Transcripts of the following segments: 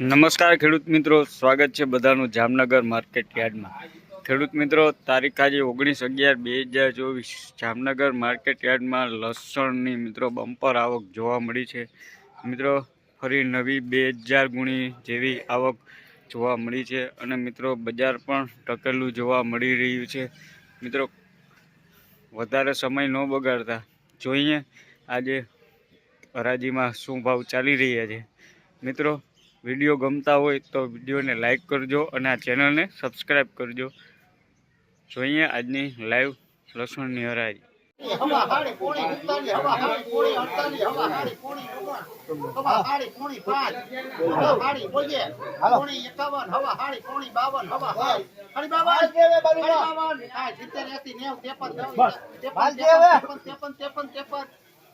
નમસ્કાર ખેડૂત મિત્રો, સ્વાગત છે બધાનું જામનગર માર્કેટ યાર્ડમાં. ખેડૂત મિત્રો, તારીખ આજે ઓગણીસ અગિયાર બે હજાર ચોવીસ. જામનગર માર્કેટ યાર્ડમાં લસણની મિત્રો બમ્પર આવક જોવા મળી છે. મિત્રો, ફરી નવી બે હજાર ગુણી જેવી આવક જોવા મળી છે અને મિત્રો, બજાર પણ ટકેલું જોવા મળી રહ્યું છે. મિત્રો, વધારે સમય ન બગાડતા જોઈએ. આજે હરાજીમાં શું ભાવ ચાલી રહ્યા છે? મિત્રો વીડિયો ગમતા હોય તો વિડીયોને લાઇક કરજો અને આ ચેનલને સબસ્ક્રાઈબ કરજો જોઈએ આજની લાઈવ લસણની હરાજી ત્રેપન ત્રેપન ત્રેપન ત્રેપન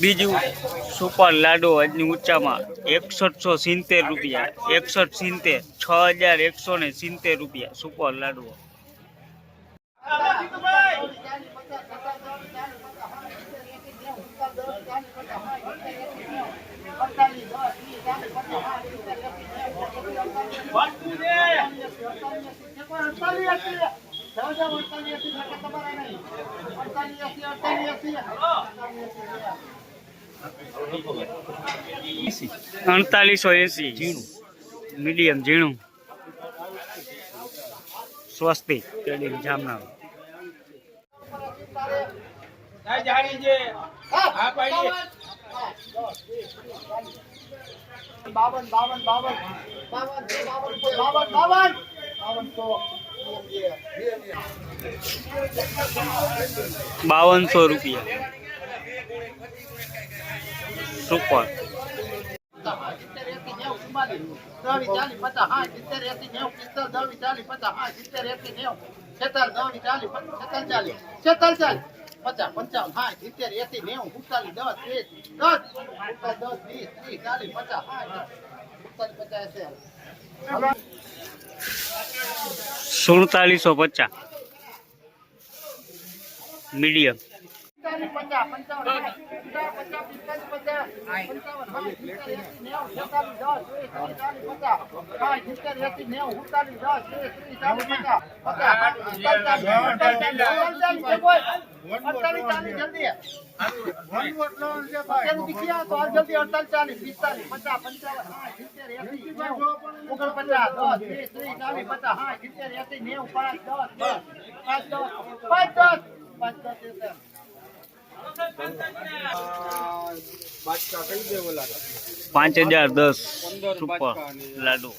બીજું સુપર લાડો આજની ઊંચામાં એકસઠસો સિત્તેર રૂપિયા, એકસઠ સિત્તેર, છ હજાર એકસો ને સિત્તેર રૂપિયા સુપર લાડવો અડતાલીસો એસી. ઝીણું. મીડિયમ ઝીણું. સ્વસ્તિક ટ્રેડિંગ જામનગર બાવન બાવન બાવન. બાવન બાવન બાવન બાવન બાવન. બાવનસો રૂપિયા સુપર પચાસ પંચાવન હા સિત્તેર એસી નેવું ઉતાલીસ દસ વીસ દસ દસ વીસ ત્રીસ ચાલીસ પચાસ સાઠ પચાસ સુડતાલીસો પચાસ. મીડિયમ. પચાસ પંચાવન પચાસ પચાસ પિસ્તાલીસ પચાસ પંચાવન નેવું છેતાલીસ દસ ચાલીસ પચાસ સાઠ સિત્તેર એસી નેવું ઉતાલીસ દસ ચાલીસ પચાસ પચાસ અડતાલીસ ચાલીસ જલ્દી જલ્દી અડતાલીસ ચાલીસ પિસ્તાલીસ પચાસ પંચાવન સિત્તેર એસી ઓગણપચાસ દસ ત્રીસ ચાલીસ પચાસ સાઠ સિત્તેર એસી નેવું પાંચ દસ પાંચ દસ પાંચ દસ પાંચ દસ એસી. પાંચ હજાર દસ સુપર લાડુ.